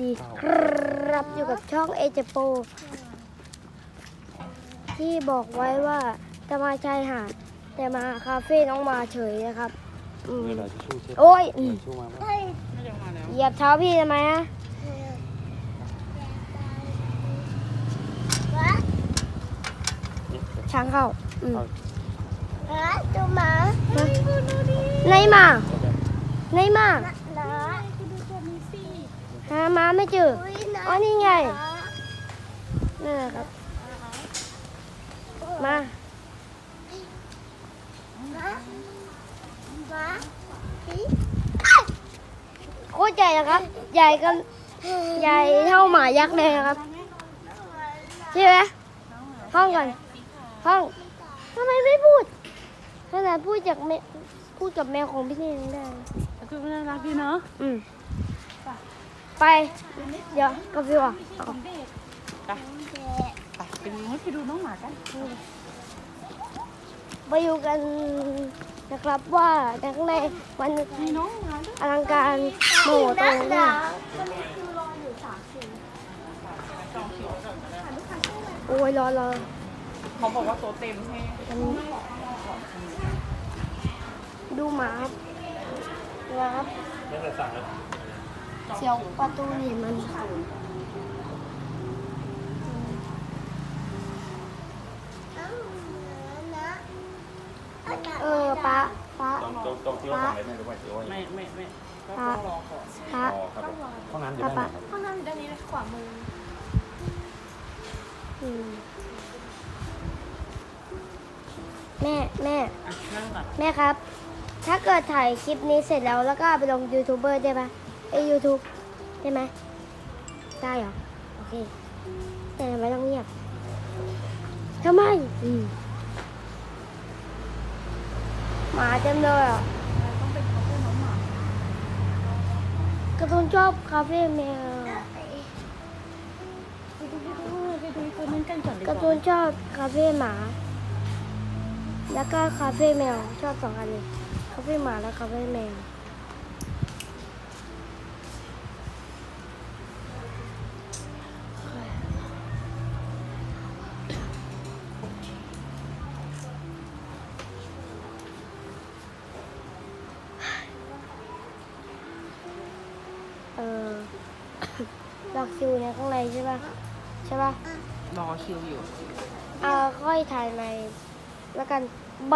ดีครับอยู่กับช่องเอเจโป ที่บอกไว้ว่าจะมาชายหาดแต่มาคาเฟ่น้องมาเฉยนะครับอืมเวลาจะชู้เช็ดโอ้ยเวลาชู้มาไหมไม่ยังมาแล้วเหยียบเท้าพี่ทำไมฮะช้างเข้าอืมตัวหมาไหนมาไหนมานะ หามาไม่เจออุ้ยนะอ๋อนี่ไงนั่นแหละครับ มาหมาหมาพี่โคตรใหญ่นะครับ ใหญ่กันใหญ่เท่าหมายักษ์เลยนะครับใช่ไหมห้องก่อนห้องทำไมไม่พูดขนาดพูดจากแมพูดกับแมวของพี่นี่ยังได้จูบน่ารักดีเนาะอืม ไป เดี๋ยวกาแฟอะเอาไปไปไปดูไปดูน้องหมากันไปอยู่กันนะครับว่าข้างในมันมีน้อลังการโหมดตรงนี้โอ้ยรอรอเขาบอกว่าโตเต็มให้ดูหมาครับดูครับ เสียวประตูนี่มันเออป้าป้าต้องต้องต้องที่ว่าสั่งอะไรไหมหรือว่าเดี๋ยวว่าไม่ไม่ไม่ก็ต้องรอก่อนป้าอ๋อครับผมห้องน้ำอยู่ด้านไหนครับห้องน้ำอยู่ด้านนี้นะขวามืออืมแม่แม่ อะนั่งก่อน แม่ครับ ถ้าเกิดถ่ายคลิปนี้เสร็จแล้วแล้วก็เอาไปลงยูทูบเบอร์ได้ปะ ไอยูทูบได้ไหมได้เหรอ โอเค แต่ทำไมต้องเงียบทำไมอืมหมาเต็มเลยอะการะตูนชอบคาเฟ่แมวไปดูไปดูตัวนั้นกันก่อนดีกการะตูว่านชอบคาเฟ่หมา แล้วก็คาเฟ่แมวชอบสองอันเลยคาเฟ่หมาและคาเฟ่แมว เออดอกคิวในข้างในใช่ปะใช่ปะรอคิวอยู่ เอาค่อยถ่ายในแล้วกันใบ